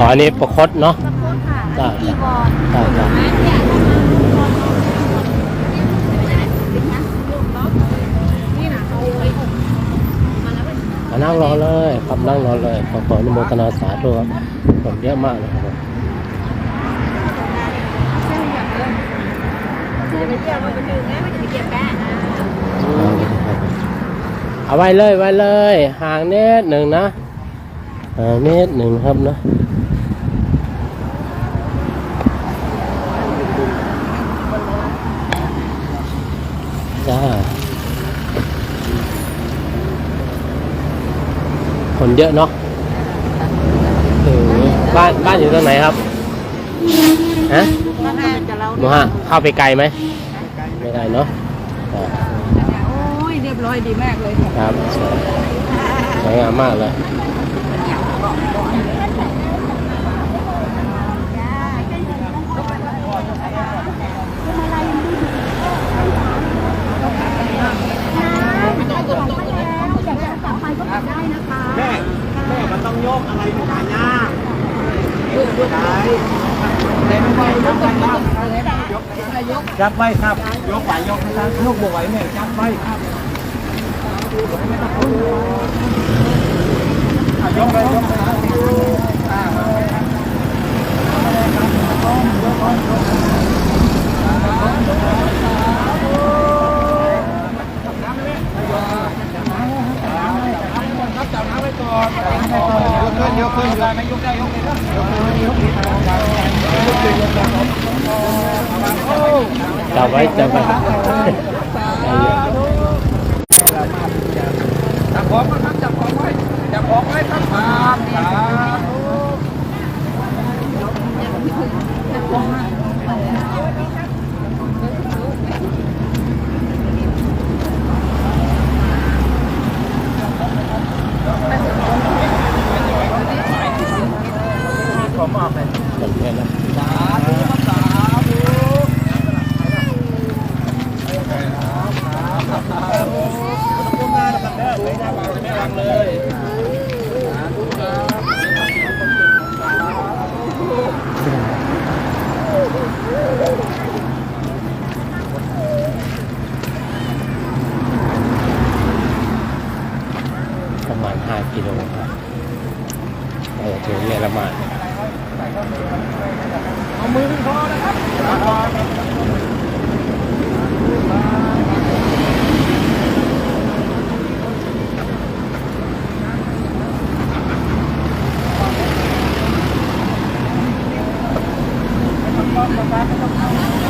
อ๋ออันนี้ประคดเนาะตะโพกค่ะได้ตีบอลได้ได้เนี่ยนี่นะเอาไว้อบมาแล้วเป็นมานั่งรอเลยครับนั่งรอเลยขอขออนุโมทนาสาธุครับผมเยอะมากเลยครับผมเชื่ออย่างเดิมเชื่อไปเที่ยวมันไปถึงแม่มันจะไปเก็บแป้งนะเอาไว้เลยไว้เลย ห่างนิดหนึ่งนะห่างนิดหนึ่งครับนะจ้าค นเยอะเนาะเออบ้านบ้านอยู่ตรงไหนครับฮะมาแพงจะเราหมูฮะเข้าไปไกลไหมไม่ได้เนาะอ่าโอ้ยเรียบร้อยดีมากเลยครับสวยสวยงามมากเลย แม่แม่มันต้องโยกอะไรหนูหายากได้เต็มไปยกไปครับจับไว้ครับยกไหวยกไม่ได้ยกบวไหวแม่จับไว้ครับอะยกไปยกไปครับอ่าจับน้ำไว้ก่อนยกขึ้นยกขึ้นยกไม่ยกได้ยกเลยครับยกเลยยกเลยยกเลยยกเลย จับ ไว้จับไว้จับของไว้ครับจับของไว้จับของไว้ครับครับครับผมมอบเลย แบบนี้นะ สาธุครับสาธุยกงานกับเด้อไม่ได้วางไม่วางเลยสาธุครับ ประมาณ 5 กิโลครับเออถึงเยอรมันเอามือขึ้นคอนะครับ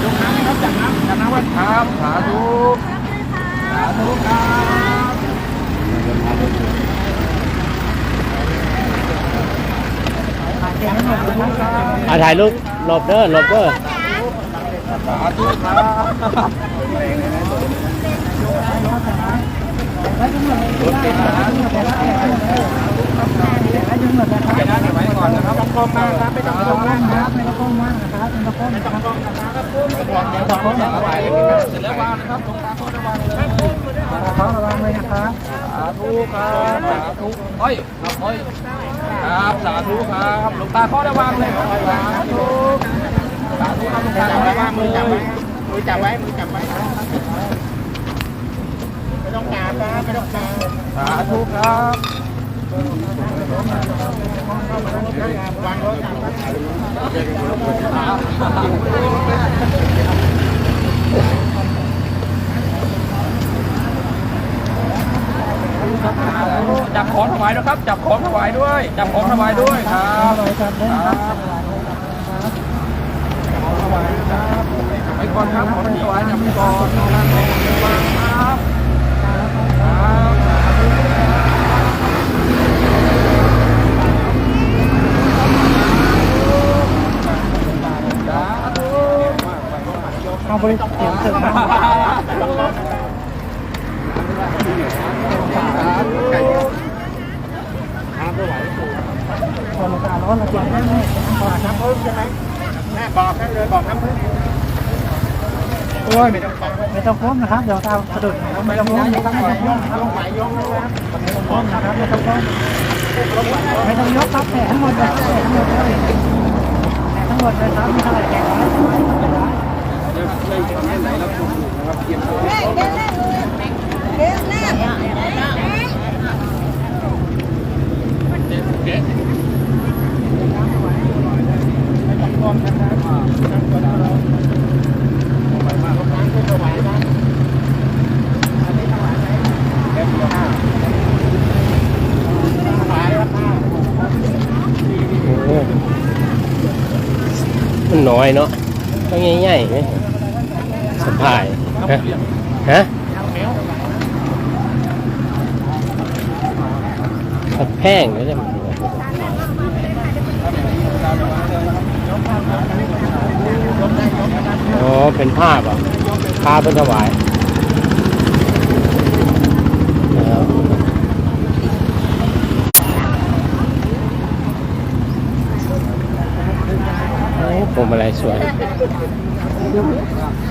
ยกน้ำนะครับจากน้ำจากน้ำวัดครับสาธุสาธุครับ อะถ่ายรูปหลบเด้อหลบเด้อครับจะได้ไว้ก่อนนะครับต้องกล้องมาครับไม่ต้องกล้องมากนะครับไม่ต้องกล้องมากนะครับไม่ต้องกล้องไม่ต้องกล้องนะครับเดี๋ยวต้องกล้องอย่าไหวเลยครับเสร็จแล้ววางนะครับตรงกลางก็ระวังเลยครับระวังเลยนะครับสาธุครับสาธุเฮ้ยครับเฮ้ย ครับสาธุครับหลวงตาข้อระวังเลยครับสาธุสาธุครับหลวงตาข้อระวังมือจับไว้มือจับไว้มือจับไว้ไม่ต้องกราบนะไม่ต้องกราบสาธุครับวางรถจับจับ ของถวายด้วยครับ จับของถวายด้วย จับของถวายด้วยครับครับไปก่อนครับของถวายจับไปก่อนครับครับเอาบริษัทเสียงถึงนะ พอเราตาร้อนเราเจ็บแน่ๆบอกน้ำพึ่งใช่ไหมแม่บอกให้เลยบอกน้ำพึ่งโอ้ยไม่ต้องบอกไม่ต้องก้มนะครับเดี๋ยวตาสะดุดนะครับไม่ต้องก้มไม่ต้องก้มนะครับไม่ต้องก้มนะครับไม่ต้องก้มไม่ต้องยกครับแผลทั้งหมดเลยแผลทั้งหมดเลยแผลทั้งหมดเลยครับไม่เท่าไหร่แผลครับโน้อยเนาะก็ง่ายๆไหมสบายฮะฮะผัดแพงเลยเนี่ยอ๋อเป็นภาพอะภาพเป็นถวายนะครับโอ้ผม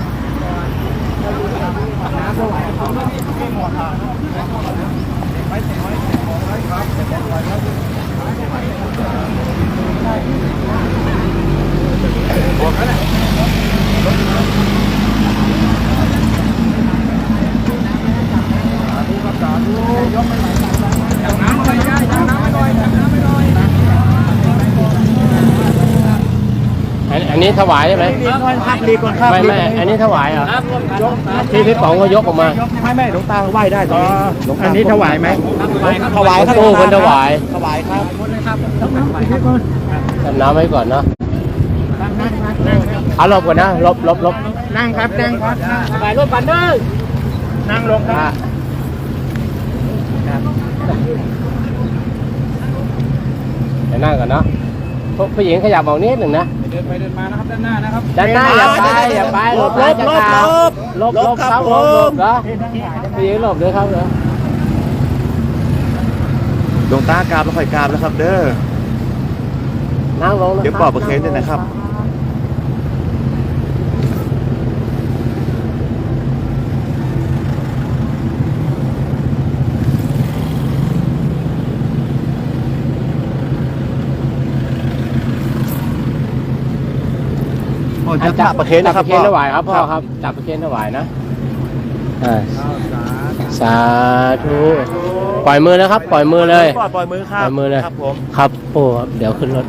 นอันนี้ถวายใช่ไหมครับดีกว่าครับไม่ไม่อันนี้ถวายเหรอที่พี่ป๋องก็ยกออกมาไม่ไม่หลวงตาไหว้ได้ตรงนี้อันนี้ถวายไหมถวายครับตู้คนถวายถวายครับจำน้ำไว้ก่อนเนาะเอาหลบก่อนนะหลบหลบหลบนั่งครับนั่งครับไปรถปันเด้อนั่งลงครับเดี๋ยวนั่งก่อนเนาะพวกผู้หญิงขยับออกนิดหนึ่งนะ เดินไปเดินมานะครับด้านหน้านะครับด้านหน้าอย่าไปอย่าไปหลบหลบหลบหลบหลบครับหลบหลบเหรอผู้หญิงหลบเลยครับเหรอหลวงตากราบแล้วค่อยกราบแล้วครับ เด้อนั่งลงเดี๋ยวปอบประเคนด้วยนะครับ จะจับประเคนนะครับจับประเคนพ่อถวายครับพ่อครับจับประเคนถวายนะอ่าสาธุปล่อยมือนะครับ ปล่อยมือเลยปล่อยปล่อยมือครับปล่อยมือเลยครับผมครับโอ้ครับเดี๋ยวขึ้นรถ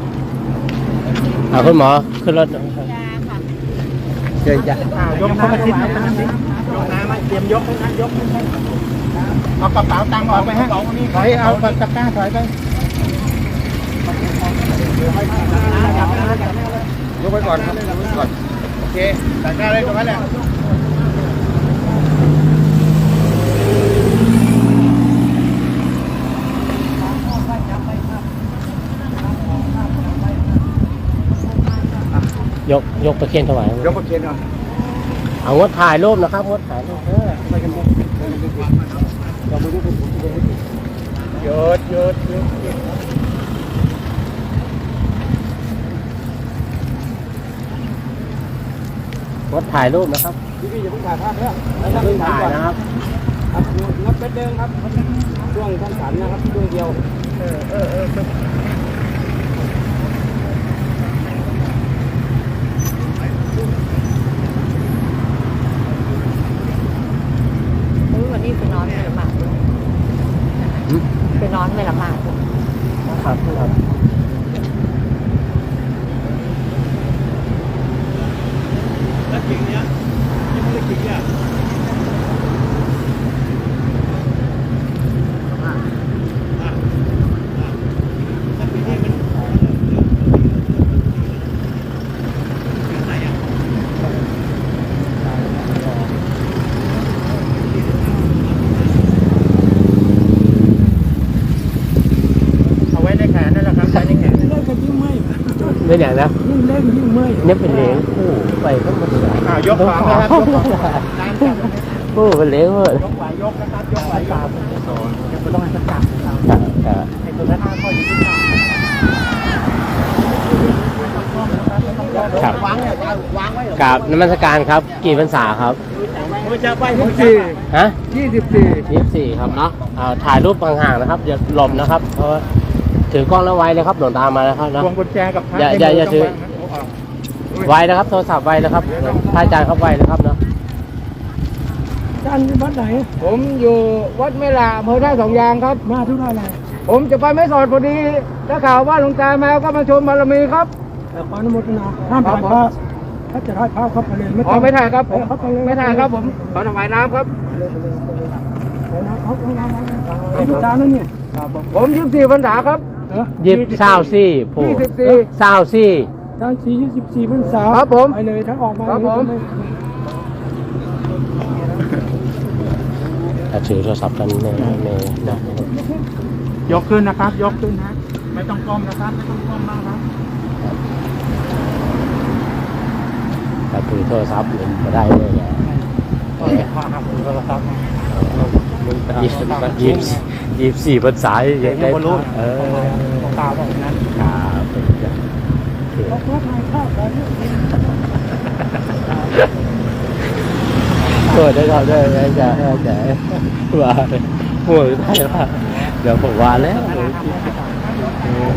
เอาคุณหมอขึ้นรถหน่อยครับเดี๋ยวจะยกเข้ามาชิดน้ำสิยกน้ำมาเตรียมยกให้นะยกให้นะเอากระเป๋าตังค์ออกไปฮะถอยเอาตะกร้าถอยไปยกไว้ก่อนครับยกไว้ก่อนโอ เคแต่หน้าเลยตรงนั้นแหละยกยกประเคนถวายยกประเคนก่อนเอางดถ่ายรูปนะครับงดถ่ายรูปเออหยุดหยุดหยุดหยุด งดถ่ายรูปนะครับพี่พี่อย่าเพิ่งถ่ายภาพเนี่ยอย่าเพิ่งถ่ายนะครับครับนับเป็นเดิมครับช่วงท่านสันนะครับช่วงเดียว เออเออเออ อุ้ยวันนี้ไปนอนไม่ละหมาดเลยไปนอนไม่ละหมาดเลย ครับครับ เอาไว้ในแขนนั่นแหละครับไว้ในแขน เป็นอย่างนะยิ่งเล่นยิ่งเมื่อยเนี่ยเป็นเหลงคู่ไปก็หมดเลยอ่ายกของนะครับยกของคู่เป็นเหลงหมดยกไหวยกนะครับยกไหวกราบสอนจะต้องให้ประกาศนะครับครับครับให้ตัวนั้นห้าข้ออยู่ที่กราบครับวางเนี่ยวางไว้เหรอกราบนมัสการครับ กี่พรรษาครับวสี่ฮะยี่สิบสี่ยี่สิบสี่ครับเนาะอ่าถ่ายรูปห่างๆนะครับอย่าหลบนะครับ เพราะว่า ถือกล้องแล้วไว้เลยครับหลวงตามาแล้วครับเนาะพวงกุญแจกับพระอย่าอย่าอย่าถือไว้นะครับ โทรศัพท์ไว้นะครับพระอาจารย์ครับไว้นะครับเนาะอาจารย์อยู่วัดไหน ผมอยู่วัดเมลาอำเภอท่าสองยางครับ มาทุกท่านเลยผมจะไปไม่สอดพอดีถ้าข่าวว่าหลวงตามาก็มาชมบารมีครับแต่ขออนุโมทนาห้ามถ่ายภาพถ้าจะถ่ายภาพเข้าไปเลยไม่อ๋ต้อองไม่ถ่ายครับผมเข้าไปเลยไม่ถ่ายครับผมขอถวายน้ำครับไปนะเขาเขาเขาอายุดาวนั่นเนี่ยผมยี่สิบสี่พรรษาครับ เออยิบเศร้าซี่ผู้ยี่สิบสี่เศร้าซี่อาจารย์สี่ยี่สิบสี่พรรษาครับผมไปเลยถ้าออกมาครับผมอะถือโทรศัพท์กันในในในยกขึ้นนะครับ ยกขึ้นนะ ไม่ต้องก้มนะครับ ไม่ต้องก้มมากครับถ้าถือโทรศัพท์มันก็ได้เลยนะยี่สิบยี่สิบ ยี่สิบสี่ภาษาอย่างได้เออตาบอกนั้นครับโอเคเขาถ่ายภาพกันเปิดได้ครับได้ได้จะจะว่าหัวได้ว่าเดี๋ยวผมว่าแล้วเออ